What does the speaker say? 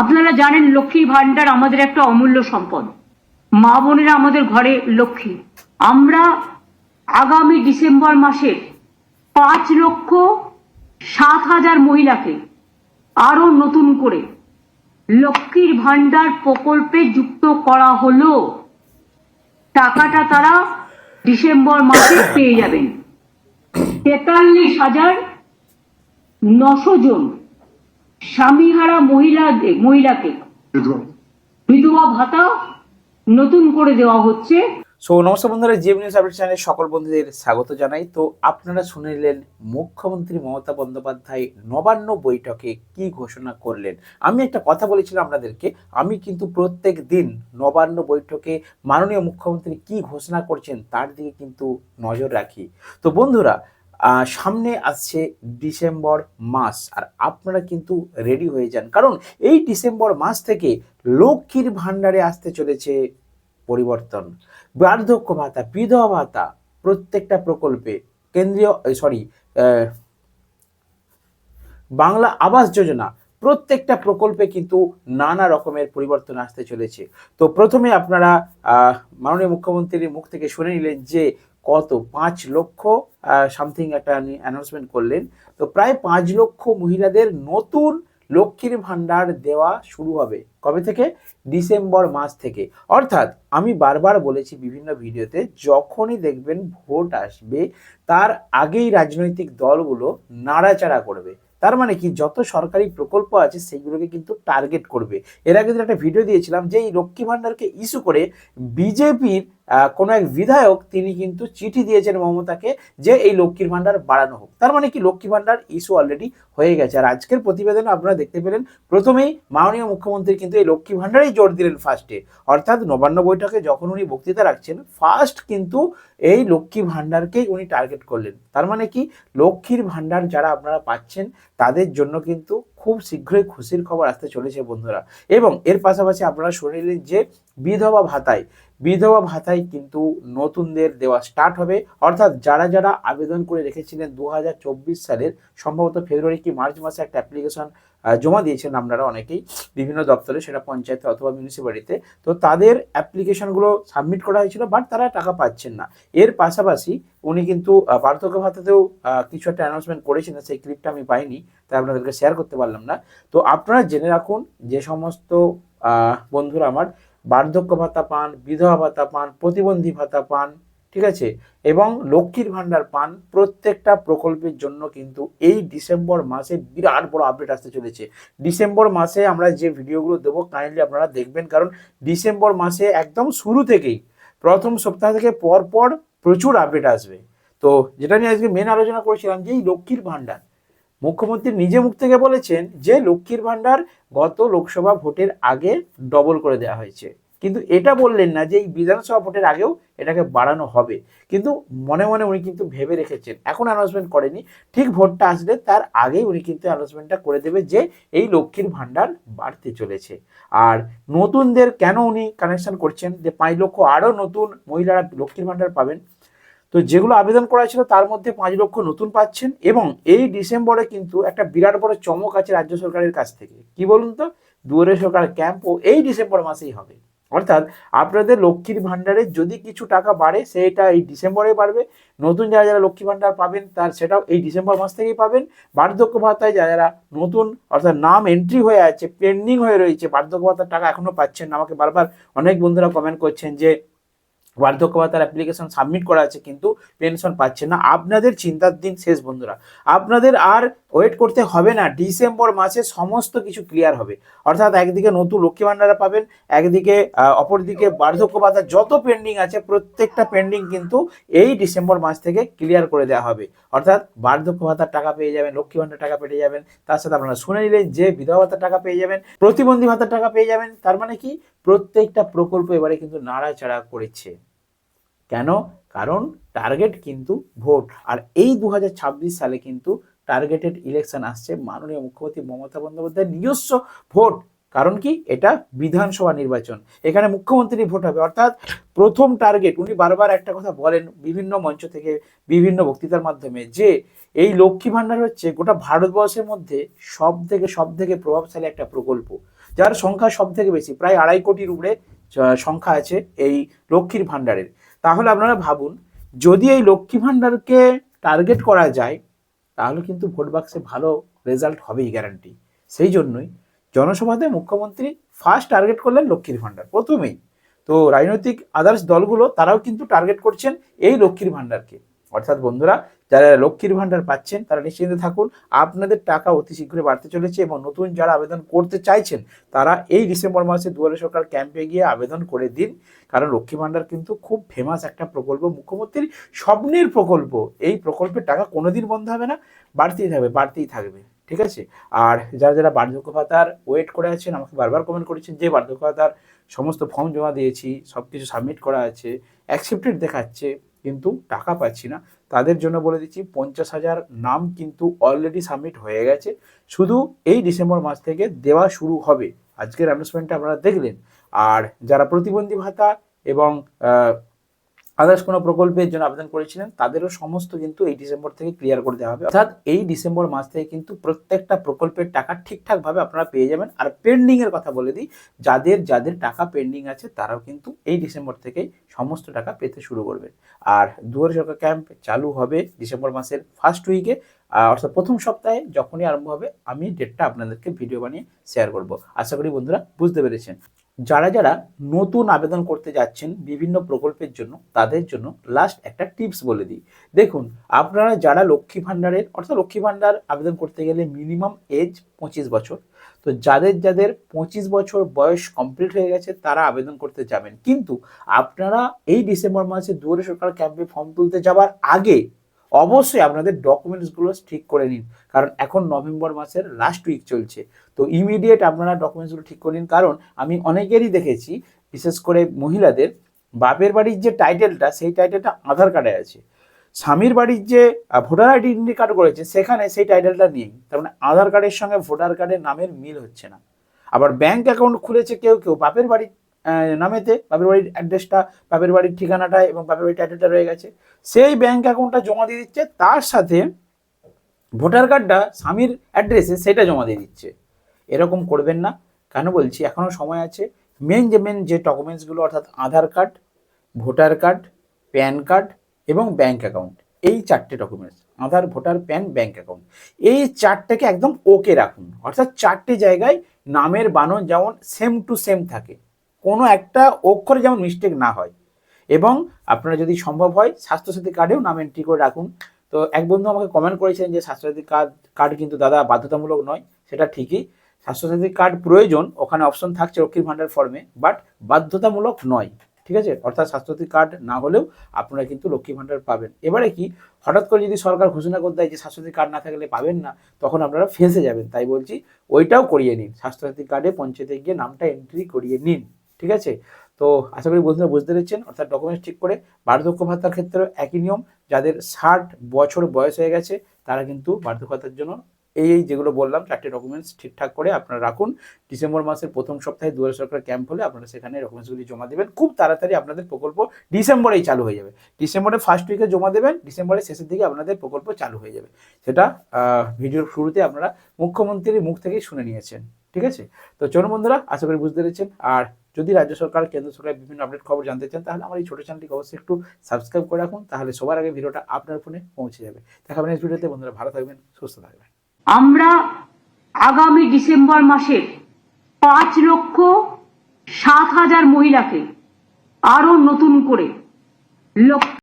আপনারা জানেন লক্ষ্মীর ভান্ডার আমাদের একটা অমূল্য সম্পদ। মা বোনেরা আমাদের ঘরে লক্ষ্মী। আমরা আগামী ডিসেম্বর মাসে পাঁচ লক্ষ সাত হাজার মহিলাকে আরও নতুন করে লক্ষ্মীর ভান্ডার প্রকল্পে যুক্ত করা হলো। টাকাটা তারা ডিসেম্বর মাসে পেয়ে যাবেন। তেতাল্লিশ হাজার নশো জন স্বামীহারা মহিলা মহিলাকে বিধবা। ভাতা নতুন করে দেওয়া হচ্ছে। সো নমস্কার বন্ধুরা জিএম নিউজ আপডেট চ্যানেলে সকল বন্ধুদের স্বাগত জানাই। তো আপনারা শুনে নিলেন মুখ্যমন্ত্রী মমতা বন্দ্যোপাধ্যায় নবান্ন বৈঠকে কি ঘোষণা করলেন? আমি একটা কথা বলেছিলাম আপনাদেরকে আমি কিন্তু প্রত্যেক দিন নবান্ন বৈঠকে মাননীয় মুখ্যমন্ত্রী কি ঘোষণা করছেন তার দিকে কিন্তু নজর রাখি। তো বন্ধুরা সামনে আসছে ডিসেম্বর মাস, আর আপনারা কিন্তু রেডি হয়ে যান। কারণ এই ডিসেম্বর মাস থেকে লক্ষ্মীর ভাণ্ডারে আসতে চলেছে পরিবর্তন। বার্ধক্য ভাতা, বিধবা ভাতা, প্রত্যেকটা প্রকল্পে কেন্দ্রীয় সরি বাংলা আবাস যোজনা, প্রত্যেকটা প্রকল্পে কিন্তু নানা রকমের পরিবর্তন আসতে চলেছে। তো প্রথমে আপনারা মাননীয় মুখ্যমন্ত্রীর মুখ থেকে শুনে নিলেন যে কত? পাঁচ লক্ষ সামথিং একটা অ্যানাউন্সমেন্ট করলেন। তো প্রায় পাঁচ লক্ষ মহিলাদের নতুন লক্ষ্মীর ভাণ্ডার দেওয়া শুরু হবে। কবে থেকে? ডিসেম্বর মাস থেকে। অর্থাৎ আমি বারবার বলেছি বিভিন্ন ভিডিওতে, যখনই দেখবেন ভোট আসবে, তার আগেই রাজনৈতিক দলগুলো নাড়াচাড়া করবে। তার মানে কি? যত সরকারি প্রকল্প আছে সেইগুলোকে কিন্তু টার্গেট করবে। এর আগে একটা ভিডিও দিয়েছিলাম যে এই লক্ষ্মী ভাণ্ডারকে ইস্যু করে বিজেপির কোনো এক বিধায়ক তিনি কিন্তু চিঠি দিয়েছেন মমতাকে যে এই লক্ষ্মীর ভাণ্ডার বাড়ানো হোক। তার মানে কি লক্ষ্মী ভাণ্ডার ইস্যু অলরেডি হয়ে গেছে। আর আজকের প্রতিবেদনে আপনারা দেখতে পেলেন, প্রথমেই মাননীয় মুখ্যমন্ত্রী কিন্তু এই লক্ষ্মী ভাণ্ডারেই জোর দিলেন ফার্স্টে অর্থাৎ নবান্ন বৈঠকে যখন উনি বক্তৃতা রাখছেন ফার্স্ট কিন্তু এই লক্ষ্মী ভাণ্ডারকেই উনি টার্গেট করলেন। তার মানে কি, লক্ষ্মীর ভাণ্ডার যারা আপনারা পাচ্ছেন, তাদের জন্য কিন্তু খুব শীঘ্রই খুশির খবর আসতে চলেছে বন্ধুরা। এবং এর পাশাপাশি আপনারা শুনিলেন নিলেন যে বিধবা ভাতায় বিধবা ভাতায় কিন্তু নতুনদের দেওয়া স্টার্ট হবে। অর্থাৎ যারা যারা আবেদন করে রেখেছিলেন দু হাজার চব্বিশ সালের, সম্ভবত ফেব্রুয়ারি কি মার্চ মাসে একটা অ্যাপ্লিকেশন জমা দিয়েছেন আপনারা অনেকেই বিভিন্ন দপ্তরে, সেটা পঞ্চায়েতে অথবা মিউনিসিপ্যালিটিতে তো তাদের অ্যাপ্লিকেশনগুলো সাবমিট করা হয়েছিল বাট তারা টাকা পাচ্ছেন না। এর পাশাপাশি উনি কিন্তু বার্ধক্য ভাতাতেও কিছু একটা অ্যানাউন্সমেন্ট করেছিলেন সেই ক্লিপটা আমি পাইনি, তাই আপনাদেরকে শেয়ার করতে পারলাম না। তো আপনারা জেনে রাখুন, যে সমস্ত বন্ধুরা আমার বার্ধক্য ভাতা পান, বিধবা ভাতা পান, প্রতিবন্ধী ভাতা পান ঠিক আছে? এবং লক্ষ্মীর ভাণ্ডার পান প্রত্যেকটা প্রকল্পের জন্য কিন্তু এই ডিসেম্বর মাসে বিরাট বড় আপডেট আসতে চলেছে। ডিসেম্বর মাসে আমরা যে ভিডিওগুলো দেবো কাইন্ডলি আপনারা দেখবেন, কারণ ডিসেম্বর মাসে একদম শুরু থেকেই, প্রথম সপ্তাহ থেকে পর পর প্রচুর আপডেট আসবে। তো যেটা নিয়ে আজকে মেন আলোচনা করেছিলাম যে এই লক্ষ্মীর ভাণ্ডার, মুখ্যমন্ত্রী নিজে মুখ থেকে বলেছেন যে লক্ষ্মীর ভাণ্ডার গত লোকসভা ভোটের আগে ডবল করে দেওয়া হয়েছে। কিন্তু এটা বললেন না যে এই বিধানসভা ভোটের আগেও এটাকে বাড়ানো হবে। কিন্তু মনে মনে উনি কিন্তু ভেবে রেখেছেন। এখন অ্যানাউন্সমেন্ট করেনি। ঠিক ভোটটা আসলে তার আগেই উনি কিন্তু অ্যানাউন্সমেন্টটা করে দেবে যে এই লক্ষ্মীর ভাণ্ডার বাড়তে চলেছে। আর নতুনদের কেন উনি কানেকশন করছেন? যে পাঁচ লক্ষ আরও নতুন মহিলারা লক্ষ্মীর ভাণ্ডার পাবেন। তো যেগুলো আবেদন করা ছিল তার মধ্যে পাঁচ লক্ষ নতুন পাচ্ছেন এবং এই ডিসেম্বরে কিন্তু একটা বিরাট বড় চমক আছে রাজ্য সরকারের কাছ থেকে। কি বলুন তো? দুয়ারে সরকার ক্যাম্পও এই ডিসেম্বর মাসেই হবে। অর্থাৎ আপনাদের লক্ষ্মীর ভাণ্ডারে যদি কিছু টাকা বাড়ে, সেটা এই ডিসেম্বরে বাড়বে। নতুন যারা যারা লক্ষ্মী ভাণ্ডার পাবেন, তার সেটাও এই ডিসেম্বর মাস থেকেই পাবেন। বার্ধক্য ভাতায় যারা যারা নতুন অর্থাৎ নাম এন্ট্রি হয়ে আছে পেন্ডিং হয়ে রয়েছে, বার্ধক্য ভাতার টাকা এখনও পাচ্ছেন না। আমাকে বারবার অনেক বন্ধুরা কমেন্ট করছেন যে, বার্ধক্য ভাতার অ্যাপ্লিকেশন সাবমিট করা আছে, কিন্তু পেনশন পাচ্ছে না। আপনাদের চিন্তার দিন শেষ, বন্ধুরা। আপনাদের আর ওয়েট করতে হবে না ডিসেম্বর মাসে সমস্ত কিছু ক্লিয়ার হবে। অর্থাৎ একদিকে নতুন লক্ষ্মী ভাণ্ডারা পাবেন, একদিকে অপরদিকে বার্ধক্য ভাতা যত পেন্ডিং আছে, প্রত্যেকটা পেন্ডিং কিন্তু এই ডিসেম্বর মাস থেকে ক্লিয়ার করে দেওয়া হবে। অর্থাৎ বার্ধক্য ভাতার টাকা পেয়ে যাবেন, লক্ষ্মী ভাণ্ডার টাকা পেয়ে যাবেন, তার সাথে আপনারা শুনে নিলেন যে বিধবা ভাতার টাকা পেয়ে যাবেন, প্রতিবন্ধী ভাতার টাকা পেয়ে যাবেন, তার মানে কি? প্রত্যেকটা প্রকল্প এবারে কিন্তু নাড়াচাড়া করেছে। কেন? কারণ টার্গেট কিন্তু ভোট। আর এই দু হাজার ছাব্বিশ সালে কিন্তু টার্গেটেড ইলেকশন আসছে। মাননীয় মুখ্যমন্ত্রী মমতা বন্দ্যোপাধ্যায়ের নিজস্ব ভোট। কারণ কি? এটা বিধানসভা নির্বাচন। এখানে মুখ্যমন্ত্রী ভোট হবে। অর্থাৎ প্রথম টার্গেট উনি বারবার একটা কথা বলেন বিভিন্ন মঞ্চ থেকে, বিভিন্ন বক্তৃতার মাধ্যমে যে এই লক্ষ্মী ভাণ্ডার হচ্ছে গোটা ভারতবর্ষের মধ্যে সব থেকে সব থেকে প্রভাবশালী একটা প্রকল্প। যার সংখ্যা সব থেকে বেশি, প্রায় আড়াই কোটির উপরে সংখ্যা আছে এই লক্ষ্মীর ভাণ্ডারের। তাহলে আপনারা ভাবুন, যদি এই লক্ষ্মী ভাণ্ডারকে টার্গেট করা যায় তাহলে কিন্তু ভোট বাক্সে ভালো রেজাল্ট হবেই গ্যারান্টি সেই জন্যই জনসভাতে মুখ্যমন্ত্রী ফার্স্ট টার্গেট করলেন লক্ষ্মীর ভাণ্ডার, প্রথমেই। তো রাজনৈতিক আদার্স দলগুলো তারাও কিন্তু টার্গেট করছেন এই লক্ষ্মীর ভাণ্ডারকে। অর্থাৎ বন্ধুরা যারা লক্ষ্মীর ভাণ্ডার পাচ্ছেন, তারা নিশ্চিন্তে থাকুন। আপনাদের টাকা অতি শীঘ্রই বাড়তে চলেছে এবং নতুন যারা আবেদন করতে চাইছেন, তারা এই ডিসেম্বর মাসে দুয়ারে সরকার ক্যাম্পে গিয়ে আবেদন করে দিন। কারণ লক্ষ্মী ভাণ্ডার কিন্তু খুব ফেমাস একটা প্রকল্প, মুখ্যমন্ত্রীর স্বপ্নের প্রকল্প। এই প্রকল্পের টাকা কোনোদিন বন্ধ হবে না, বাড়তেই থাকবে বাড়তেই থাকবে। ঠিক আছে? আর যারা যারা বার্ধক্য ভাতার ওয়েট করে আছেন, আমাকে বারবার কমেন্ট করেছেন যে বার্ধক্য ভাতার সমস্ত ফর্ম জমা দিয়েছি সব কিছু সাবমিট করা আছে অ্যাকসেপ্টেড দেখাচ্ছে। কিন্তু টাকা পাচ্ছি না। তাদের জন্য বলে দিচ্ছি, পঞ্চাশ হাজার নাম কিন্তু অলরেডি সাবমিট হয়ে গেছে। শুধু এই ডিসেম্বর মাস থেকে দেওয়া শুরু হবে। আজকের অ্যানাউন্সমেন্টটা আপনারা দেখলেন। আর যারা প্রতিবন্ধী ভাতা এবং আদার্স কোনো প্রকল্পের জন্য আবেদন করেছিলেন, তাদেরও সমস্ত কিন্তু এই ডিসেম্বর থেকে ক্লিয়ার করে দেওয়া হবে। অর্থাৎ এই ডিসেম্বর মাস থেকে কিন্তু প্রত্যেকটা প্রকল্পের টাকা ঠিকঠাকভাবে আপনারা পেয়ে যাবেন। আর পেন্ডিং এর কথা বলে দিই, যাদের যাদের টাকা পেন্ডিং আছে, তারাও কিন্তু এই ডিসেম্বর থেকেই সমস্ত টাকা পেতে শুরু করবেন। আর দুয়ারে সরকার ক্যাম্প চালু হবে ডিসেম্বর মাসের ফার্স্ট উইকে অর্থাৎ প্রথম সপ্তাহে যখনই আরম্ভ হবে, আমি ডেটটা আপনাদেরকে ভিডিও বানিয়ে শেয়ার করব। আশা করি বন্ধুরা বুঝতে পেরেছেন। যারা যারা নতুন আবেদন করতে যাচ্ছেন বিভিন্ন প্রকল্পের জন্য, তাদের জন্য লাস্ট একটা টিপস বলে দিই। দেখুন, আপনারা যারা লক্ষ্মী ভাণ্ডারের, অর্থাৎ লক্ষ্মী ভাণ্ডার আবেদন করতে গেলে মিনিমাম এজ পঁচিশ বছর, তো যাদের যাদের পঁচিশ বছর বয়স কমপ্লিট হয়ে গেছে, তারা আবেদন করতে যাবেন। কিন্তু আপনারা এই ডিসেম্বর মাসে দুয়ারে সরকার ক্যাম্পে ফর্ম তুলতে যাওয়ার আগে অবশ্যই আপনাদের ডকুমেন্টসগুলো ঠিক করে নিন। কারণ এখন নভেম্বর মাসের লাস্ট উইক চলছে। তো ইমিডিয়েট আপনারা ডকুমেন্টসগুলো ঠিক করে নিন। কারণ আমি অনেকেরই দেখেছি, বিশেষ করে মহিলাদের, বাপের বাড়ির যে টাইটেলটা সেই টাইটেলটা আধার কার্ডে আছে। স্বামীর বাড়ির যে ভোটার আইডি কার্ড করেছে, সেখানে সেই টাইটেলটা নেই। তার মানে আধার কার্ডের সঙ্গে ভোটার কার্ডের নামের মিল হচ্ছে না। আবার ব্যাংক অ্যাকাউন্ট খুলেছে কেউ কেউ, বাপের বাড়ির নামেতে বাপের বাড়ির অ্যাড্রেসটা বাপের বাড়ির ঠিকানাটা এবং বাপের বাড়ির টাইটেলটা রয়ে গেছে। সেই ব্যাংক অ্যাকাউন্টটা জমা দিয়ে দিচ্ছে, তার সাথে ভোটার কার্ডটা স্বামীর অ্যাড্রেসে সেটা জমা দিয়ে দিচ্ছে। এরকম করবেন না। কেন বলছি? এখনও সময় আছে। মেন যে মেন যে ডকুমেন্টসগুলো অর্থাৎ Aadhaar card voter card PAN card এবং ব্যাংক অ্যাকাউন্ট এই চারটে documents Aadhaar voter PAN bank account এই চারটেকে একদম ওকে রাখুন। অর্থাৎ চারটে জায়গায় নামের বানান যেমন সেম টু সেম থাকে। কোনো একটা অক্ষরে যেমন মিস্টেক না হয়। এবং আপনারা যদি সম্ভব হয়, স্বাস্থ্যসাথী কার্ডেও নাম এন্ট্রি করে রাখুন। তো এক বন্ধু আমাকে কমেন্ট করেছেন যে, স্বাস্থ্যসাথী কার্ড কার্ড কিন্তু দাদা বাধ্যতামূলক নয়, সেটা ঠিকই। স্বাস্থ্যসাথী কার্ড প্রয়োজন, ওখানে অপশন থাকছে লক্ষ্মীর ভাণ্ডার ফর্মে বাট বাধ্যতামূলক নয়, ঠিক আছে? অর্থাৎ স্বাস্থ্যসাথী কার্ড না হলেও আপনারা কিন্তু লক্ষ্মী ভাণ্ডার পাবেন। এবারে কি, হঠাৎ করে যদি সরকার ঘোষণা করে দেয় যে, স্বাস্থ্যসাথী কার্ড না থাকলে পাবেন না, তখন আপনারা ফেঁসে যাবেন। তাই বলছি, ওইটাও করিয়ে নিন। স্বাস্থ্যসাথী কার্ডে পঞ্চায়েতে গিয়ে নামটা এন্ট্রি করিয়ে নিন। ঠিক আছে? তো আশা করি বন্ধুরা বুঝতে পেরেছেন। অর্থাৎ ডকুমেন্টস ঠিক করে বার্ধক্য ভাতার ক্ষেত্রেও একই নিয়ম। যাদের ষাট বছর বয়স হয়ে গেছে, তারা কিন্তু বার্ধক্য ভাতার জন্য এই এই যেগুলো বললাম, চারটে ডকুমেন্টস ঠিকঠাক করে আপনারা রাখুন। ডিসেম্বর মাসের প্রথম সপ্তাহে দুয়ারে সরকার ক্যাম্প হলে আপনারা সেখানে ডকুমেন্টসগুলি জমা দেবেন। খুব তাড়াতাড়ি আপনাদের প্রকল্প ডিসেম্বরেই চালু হয়ে যাবে। ডিসেম্বরের ফার্স্ট উইকে জমা দেবেন, ডিসেম্বরের শেষের দিকে আপনাদের প্রকল্প চালু হয়ে যাবে। সেটা ভিডিওর শুরুতে আপনারা মুখ্যমন্ত্রীর মুখ থেকেই শুনে নিয়েছেন। ঠিক আছে? তো চলুন বন্ধুরা, আশা করি বুঝতে পেরেছেন। আর যদি রাজ্য সরকার, কেন্দ্র সরকার বিভিন্ন আপডেট খবর জানতে চান, তাহলে আমার এই ছোটো চ্যানেলটিকে অবশ্যই একটু সাবস্ক্রাইব করে রাখুন, তাহলে সবার আগে ভিডিওটা আপনার ফোনে পৌঁছে যাবে। দেখাবেন নেক্সট ভিডিওতে বন্ধুরা ভালো থাকবেন, সুস্থ থাকবেন। আমরা আগামী ডিসেম্বর মাসে পাঁচ লক্ষ সাত হাজার মহিলাকে আরও নতুন করে লক্ষ